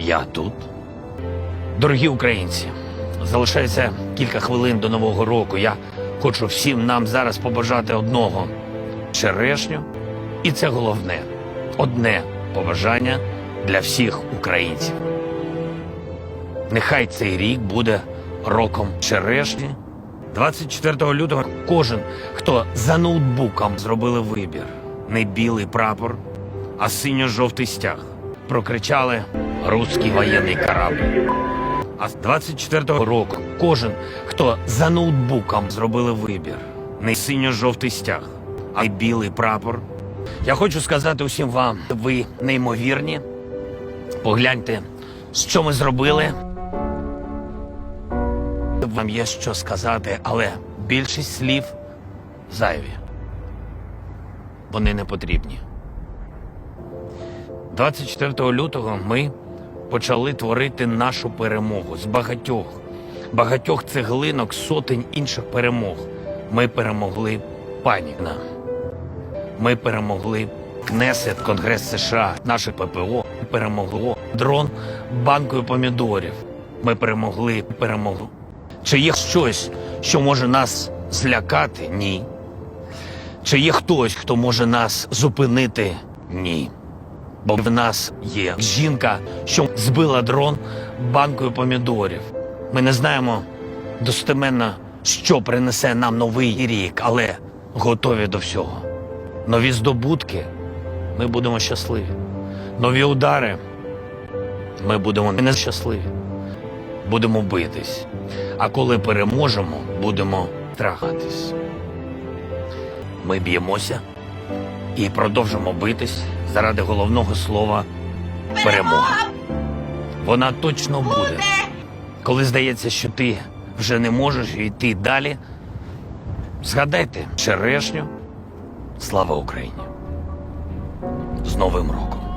Я тут. Дорогі українці, залишається кілька хвилин до Нового року. Я хочу всім нам зараз побажати одного черешню. І це головне одне побажання для всіх українців. Нехай цей рік буде роком черешні. 24 лютого кожен, хто за ноутбуком зробили вибір, не білий прапор, а синьо-жовтий стяг, прокричали «Руський воєнний корабль». А з 24-го року кожен, хто за ноутбуком зробили вибір, не синьо-жовтий стяг, а й білий прапор. Я хочу сказати усім вам, ви неймовірні. Погляньте, що ми зробили. Вам є що сказати, але більшість слів зайві. Вони не потрібні. 24 лютого ми почали творити нашу перемогу з багатьох, багатьох цеглинок, сотень інших перемог. Ми перемогли паніка. Ми перемогли Кнесет, Конгрес США, наше ППО перемогло дрон банкою помідорів. Ми перемогли, перемогли. Чи є щось, що може нас злякати? Ні. Чи є хтось, хто може нас зупинити? Ні. Бо в нас є жінка, що збила дрон банкою помідорів. Ми не знаємо достеменно, що принесе нам новий рік, але готові до всього. Нові здобутки ми будемо щасливі. Нові удари ми будемо не щасливі. Будемо битись. А коли переможемо, будемо трахатись. Ми б'ємося і продовжимо битись заради головного слова перемога. Вона точно буде. Коли здається, що ти вже не можеш йти далі, згадайте черешню. Слава Україні! З Новим роком!